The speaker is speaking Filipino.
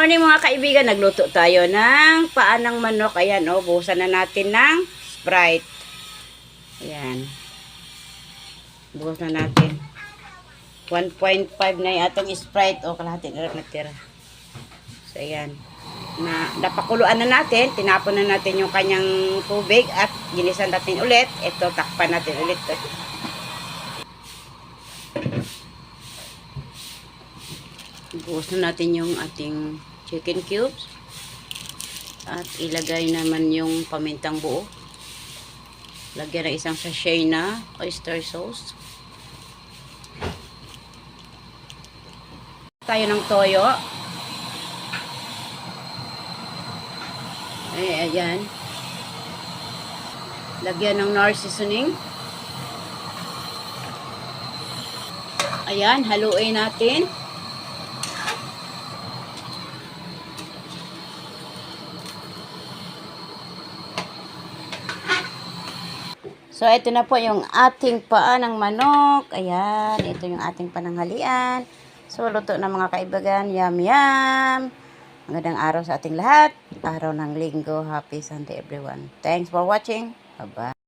morning mga kaibigan, nagluto tayo ng paanang manok. Ayan, oh, buhusan na natin ng Sprite. Ayan. Buhos na natin. 1.5 na yung atong Sprite. O, kalahati na natira. So, ayan. Na, napakuluan na natin. Tinapon na natin yung kanyang tubig at ginisan natin ulit. Ito, takpan natin ulit. Buhos na natin yung ating chicken cubes. At ilagay naman yung pamintang buo. Lagyan ng isang sachet na oyster sauce. Tayo ng toyo. Ay, ayan. Lagyan ng nor seasoning. Ayan, haluin natin. So, ito na po yung ating paa ng manok. Ayan, ito yung ating pananghalian. So, luto na mga kaibigan. Yum, yum. Magandang araw sa ating lahat. Araw ng linggo. Happy Sunday everyone. Thanks for watching. Bye-bye.